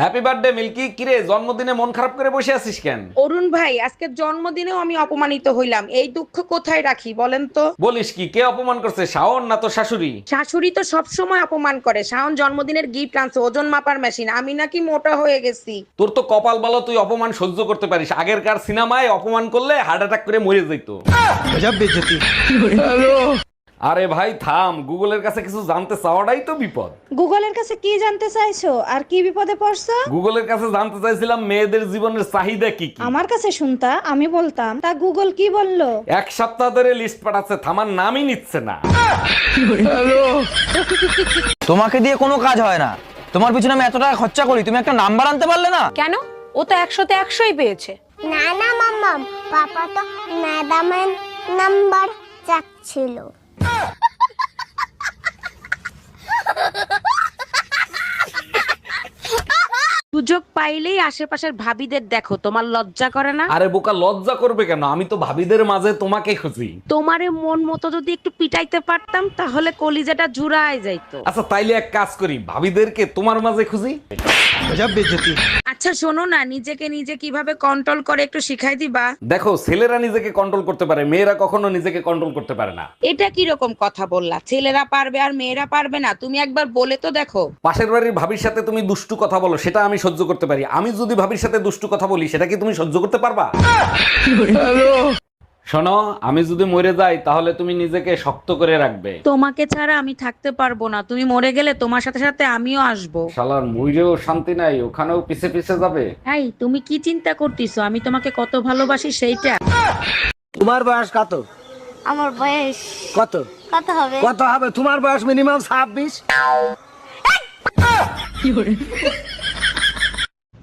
Happy birthday milky কিরে জন্মদিনে মন খারাপ করে বসে আছিস কেন? অরুণ ভাই আজকে জন্মদিনেও আমি অপমানিত হইলাম। এই দুঃখ কোথায় রাখি বলেন তো? বলিস কি কে অপমান করছে শাওন না তো শাশুড়ি? শাশুড়ি তো সব সময় অপমান করে। শাওন জন্মদিনের গিফট আনছে ওজন মাপার মেশিন আমি নাকি মোটা হয়ে গেছি। তোর তো কপাল বলো তুই অপমান সহ্য করতে পারিস। আগেরকার সিনেমায় অপমান করলে হার্ট অ্যাটাক করে মরে যেত। আরে ভাই থাম গুগলের কাছে কিছু জানতে চাওয়াটাই তো বিপদ। গুগলের কাছে কি জানতে চাইছো? আর কি বিপদে পড়ছো? গুগলের কাছে জানতে চাইছিলাম মেয়েদের জীবনের চাহিদা কি কি। আমার কাছে শুনতা আমি বলতাম তা গুগল কি বলল? এক সপ্তাহ ধরে লিস্ট পাঠাচ্ছে থামার নামই নিচ্ছে না। তোমাকে দিয়ে কোনো কাজ হয় না। তোমার পিছনে আমি এত টাকা খরচা করি তুমি একটা নাম্বার আনতে পারলে না? কেন? ও তো একশোতে একশোই পেয়েছে। না না মাম্মাম পাপা তো ম্যাডামের নাম্বার চাচ্ছিল। সুযোগ পাইলেই আশেপাশের ভাবিদের দেখো তোমার লজ্জা করে না? আরে বোকা লজ্জা করবে কেন? আমি তো ভাবিদের মাঝে তোমাকে খুঁজি। তোমারে মন মতো যদি একটু পিটাইতে পারতাম তাহলে কলিজাটা জুড়ায় যাইতো। আচ্ছা তাইলে এক কাজ করি ভাবিদেরকে তোমার মাঝে খুঁজি। আচ্ছা শোনো না নিজেকে নিজে কীভাবে কন্ট্রোল করে একটু শিখাই দিবা? দেখো ছেলেরা নিজেকে কন্ট্রোল করতে পারে মেয়েরা কখনো নিজেকে কন্ট্রোল করতে পারে না। এটা কি রকম কথা বললা? ছেলেরা পারবে আর মেয়েরা পারবে না? তুমি একবার বলে তো দেখো। পাশের বাড়ির ভাবির সাথে তুমি দুষ্টু কথা বলো সেটা আমি সহ্য করতে পারি। আমি যদি ভাবির সাথে দুষ্টু কথা বলি সেটা কি তুমি সহ্য করতে পারবা? শোনো আমি যদি মরে যাই তাহলে তুমি নিজেকে শক্ত করে রাখবে। তোমাকে ছাড়া আমি থাকতে পারব না। তুমি মরে গেলে তোমার সাথে সাথে আমিও আসব। শালার মইরেও শান্তি নাই ওখানেও পিছে পিছে যাবে। এই তুমি কি চিন্তা করতেছো? আমি তোমাকে কত ভালোবাসি সেইটা। তোমার বয়স কত? আমার বয়স কত? কত হবে? কত হবে? তোমার বয়স মিনিমাম ছাব্বিশ।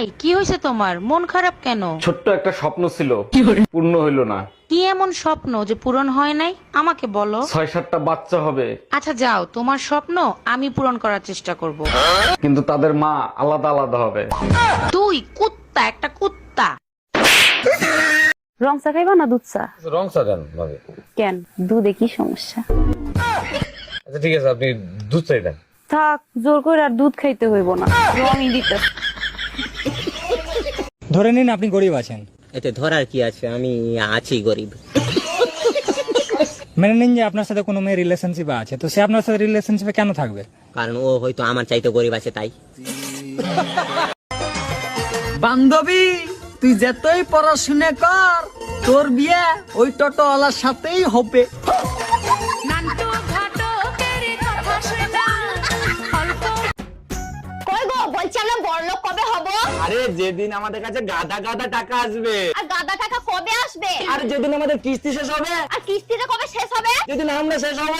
এই কি হয়েছে তোমার? মন খারাপ কেন? ছোট্ট একটা স্বপ্ন ছিল। পূর্ণ হইল না। কি এমন স্বপ্ন যে পূরণ হয় নাই? আমাকে বলো। ছয় সাতটা বাচ্চা হবে। আচ্ছা যাও। তোমার স্বপ্ন আমি পূরণ করার চেষ্টা করব। কিন্তু তাদের মা আলাদা আলাদা হবে। তুই কুত্তা একটা কুত্তা। রং চা খাইবা না দুধ চা? রং সাজান ভাবে। কেন? দুধে কি সমস্যা? আচ্ছা ঠিক আছে আপনি দুধ চাই দেন। থাক জোর করে আর দুধ খাইতে হইব না। রঙই দিতে। ধরে নিন আপনি গরিব আছেন। এতে ধরার কি আছে? আমি আছি গরিব। মেনে নিন যে আপনার সাথে কোনো মেয়ে রিলেশনশিপে আছে তো সে আপনার সাথে রিলেশনশিপে কেন থাকবে? কারণ ও হয়তো আমার চাইতে গরিব আছে তাই। বান্ধবী তুই যতই পড়াশুনে কর তোর বিয়ে ওই টোটোওয়ালার সাথেই হবে। বলছি আমরা বড়লোক কবে হব? আরে যেদিন আমাদের কাছে গাদা গাদা টাকা আসবে। আর গাদা টাকা কবে আসবে? আর যেদিন আমাদের কিস্তি শেষ হবে। আর কিস্তিটা কবে শেষ হবে? যেদিন আমরা শেষ হব।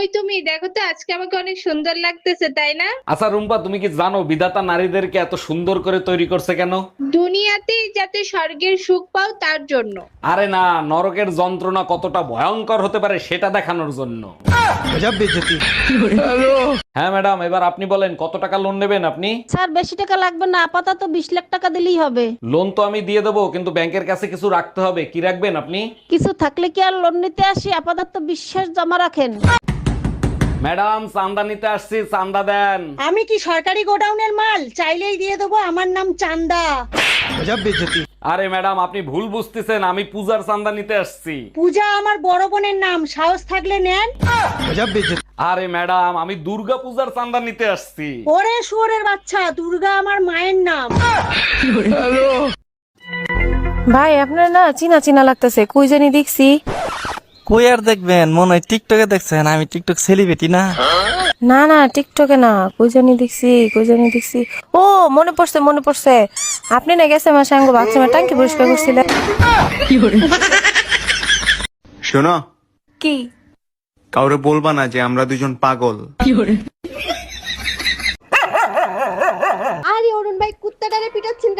কই তুমি দেখো তো আজকে আমাকে অনেক সুন্দর লাগতেছে তাই না? আচ্ছা রুম্পা তুমি কি জানো বিধাতা নারীদেরকে এত সুন্দর করে তৈরি করছে কেন? দুনিয়াতেই যাতে স্বর্গের সুখ পাও তার জন্য। আরে না নরকের যন্ত্রণা কতটা ভয়ঙ্কর হতে পারে সেটা দেখানোর জন্য। হ্যাঁ ম্যাডাম এবার আপনি বলেন কত টাকা লোন নেবেন আপনি? স্যার বেশি টাকা লাগবে না আপাতত বিশ লাখ টাকা দিলেই হবে। লোন তো আমি দিয়ে দেবো কিন্তু ব্যাংকের কাছে কিছু রাখতে হবে কি রাখবেন আপনি? কিছু থাকলে কি আর লোন নিতে আসি? আপাতত বিশ্বাস জমা রাখেন। ম্যাডাম চান্দা নিতে আসছি চান্দা দেন। আমি কি সরকারি গোডাউনের মাল? চাইলেই দিয়ে দেবো আমার নাম চান্দা। আরে ম্যাডাম আপনি ভুল বুঝতেছেন আমি পূজার চান্দা নিতে আসছি। পূজা আমার বড় বোনের নাম সাহস থাকলে নেন। আরে ম্যাডাম আমি দুর্গা পূজার চান্দা নিতে আসছি। ওরে শুয়োরের বাচ্চা দুর্গা আমার মায়ের নাম। ভাই আপনার না চিনা চিনা লাগতেছে কই জানি দেখছি। কই আর দেখবেন? মনে হয় টিকটকে দেখছেন আমি টিকটক সেলিব্রিটি না। না না টিকটকে না কই জানি দেখছি কই জানি দেখছি। ও মনে পড়ছে মনে পড়ছে। আপনি না গেছে আমার সঙ্গে বাথরুমে টাঙ্কি পরিষ্কার করছিলেন। শোনো কি? কাউরে বলবা না যে আমরা দুজন পাগল আরে অরুণ ভাই কুত্তা কুত্তাটারে পিটাচ্ছেন কেন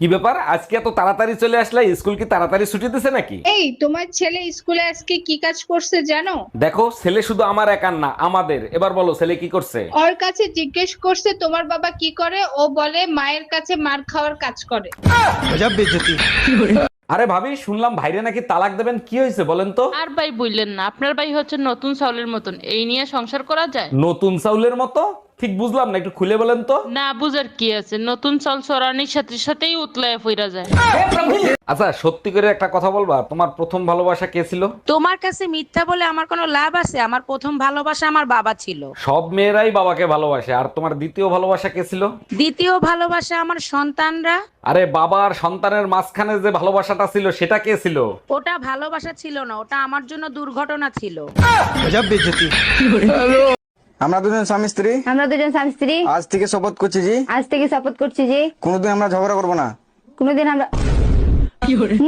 কি ব্যাপার? আজকে এত তাড়াতাড়ি চলে আসলে স্কুল কি তাড়াতাড়ি ছুটি দিছে নাকি? এই তোমার ছেলে স্কুলে আজকে কি কাজ করছে জানো? দেখো ছেলে শুধু আমার একার না আমাদের। এবার বলো ছেলে কি করছে? ওর কাছে জিজ্ঞেস করছে তোমার বাবা কি করে? ও বলে মায়ের কাছে মার খাওয়ার কাজ করে। আরে ভাবি শুনলাম ভাইরে নাকি তালাক দেবেন। কি হয়েছে বলেন তো? আর ভাই বললেন না আপনার ভাই হচ্ছে নতুন চাউলের মতন। এই নিয়ে সংসার করা যায়? নতুন চাউলের মতো? ঠিক বুঝলাম না একটু খুলে বলেন তো। না বুঝার কি আছে? নতুন চাল চড়ানির সাথে সাথেই উতলায় ফিরা যায়। আচ্ছা সত্যি করে একটা কথা বলবা তোমার প্রথম ভালোবাসা কে ছিল? তোমার কাছে মিথ্যা বলে আমার কোনো লাভ আছে? আমার প্রথম ভালোবাসা আমার বাবা ছিল। সব মেয়েরাই বাবাকে ভালোবাসে আর তোমার দ্বিতীয় ভালোবাসা কে ছিল? দ্বিতীয় ভালোবাসা আমার সন্তানরা। আরে বাবা আর সন্তানের মাঝখানে যে ভালোবাসাটা ছিল সেটা কে ছিল? ওটা ভালোবাসা ছিল না ওটা আমার জন্য দুর্ঘটনা ছিল। আমরা দুজন স্বামী স্ত্রী। আমরা দুজন স্বামী স্ত্রী। আজ থেকে শপথ করছি জি। আজ থেকে শপথ করছি জি। কোনোদিন আমরা ঝগড়া করব না। কোনোদিন আমরা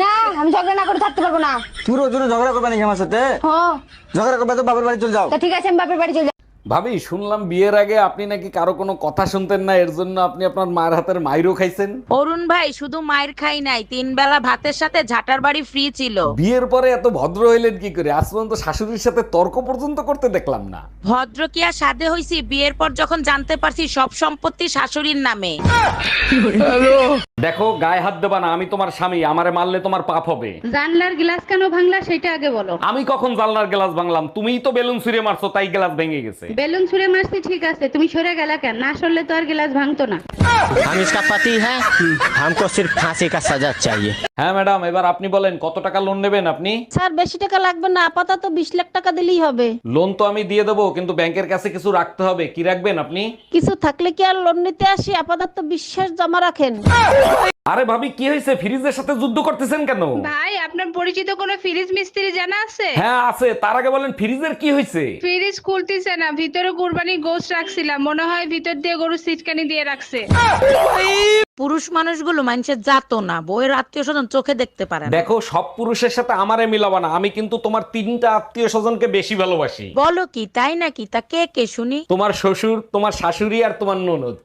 না আমি ঝগড়া না করে থাকতে পারব না। তুই রোজ রোজ ঝগড়া করবে নাকি আমার সাথে? হ্যাঁ ঝগড়া করবে তো বাবার বাড়ি চলে যাও। তা ঠিক আছে আমি বাপের বাড়ি চলে যাব। ভাবি শুনলাম বিয়ের আগে আপনি নাকি কারও কোনো কথা শুনতেন না এর জন্য আপনি আপনার মায়ের হাতের মাইরও খাইছেন। অরুণ ভাই শুধু মায়ের খাই নাই তিন বেলা ভাতের সাথে ঝাটার বাড়ি ফ্রি ছিল। বিয়ের পরে এত ভদ্র হইলেন কি করে? আজ পর্যন্ত শাশুড়ির সাথে তর্ক পর্যন্ত করতে দেখলাম না। ভদ্র কি আর সাধে হইছি? বিয়ের পর যখন জানতে পারছি সব সম্পত্তি শাশুড়ির নামে। দেখো গায়ে হাত দেবা না আমি তোমার স্বামী আমারে মারলে তোমার পাপ হবে। জানলার গ্লাস কেন ভাঙলা সেটা আগে বলো। আমি কখন জানলার গ্লাস ভাঙলাম? তুমিই তো বেলুন ছুঁড়ে মারছো তাই গ্লাস ভেঙে গেছে। বেলুন ছুঁড়ে মারছি ঠিক আছে তুমি সরে গেলা কেন না সরলে তো আর গ্লাস ভাঙতো না हम इसका पति है हमको सिर्फ फांसी का सजा चाहिए হ্যাঁ ম্যাডাম এবার আপনি বলেন কত টাকা লোন নেবেন আপনি স্যার বেশি টাকা লাগবে না আপাতত বিশ লাখ টাকা দিলেই হবে লোন তো আমি দিয়ে দেবো কিন্তু ব্যাংকের কাছে কিছু রাখতে হবে কি রাখবেন আপনি কিছু থাকলে কি আর লোন নিতে আসি আপাতত বিশ্বাস জমা রাখেন আরে ভাবি কি হয়েছে? ফ্রিজের সাথে যুদ্ধ করতেছেন কেন? ভাই আপনার পরিচিত কোনো ফ্রিজ মিস্ত্রি জানা আছে? হ্যাঁ আছে। তার আগে বলেন ফ্রিজের কি হয়েছে? ফ্রিজ খুলতেছে না ভিতরে কুরবানি গোস রাখছিলাম। মনে হয় ভিতর দিয়ে গরু সিটকানি দিয়ে রাখছে। পুরুষ মানুষগুলো মানুষের জাতো না বইয়ের আত্মীয় স্বজন চোখে দেখতে পারে না। দেখো সব পুরুষের সাথে আমারে মিলাবা না। আমি কিন্তু তোমার তিনটা আত্মীয় স্বজনকে বেশি ভালোবাসি। বলো কি তাই নাকি? তা কে কে শুনি? তোমার শ্বশুর তোমার শাশুড়ি আর তোমার ননদ।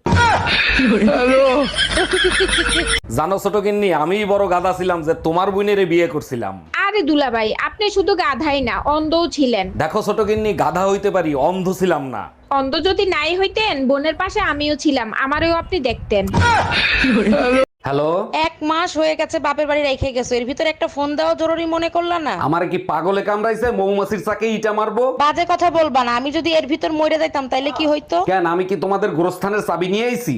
জানো ছোট গিন্নি আমি বড় গাদা ছিলাম যে তোমার বোনের বিয়ে করছিলাম। আরে দুলাভাই আপনি শুধু গাধাই না অন্ধও ছিলেন। দেখো ছোট গিন্নি গাধা হইতে পারি অন্ধ ছিলাম না। অন্ধ যদি নাই হইতেন বোনের পাশে আমিও ছিলাম আমারও আপনি দেখতেন। হ্যালো? এক মাস হয়ে গেছে বাপের বাড়ি রেখে গেছো। এর ভিতরে একটা ফোন দেওয়া জরুরি মনে করলা না? আমার কি পাগলে কামড়াইছে? মৌমাছির চাকে ইটা মারবো? বাজে কথা বলবা না। আমি যদি এর ভিতর মরে যাইতাম তাইলে কি হইতো? কেন? আমি কি তোমাদের গোরস্থানের চাবি নিয়ে আইছি?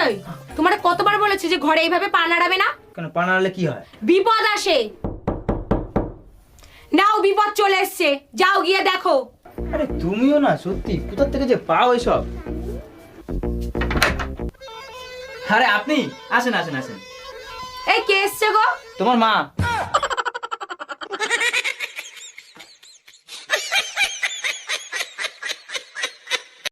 এই তোমার কতবার বলেছি যে ঘরে এইভাবে পা নাড়াবে না? কেন পানালে কি হয়? বিপদ আসে। নাও বিপদ চলে এসছে। যাও গিয়ে দেখো। আরে তুমিও না সত্যি। কোথা থেকে যে পাও এসব? আরে আপনি আসেন আসেন আসেন। এই কে এসছে গো? তোমার মা।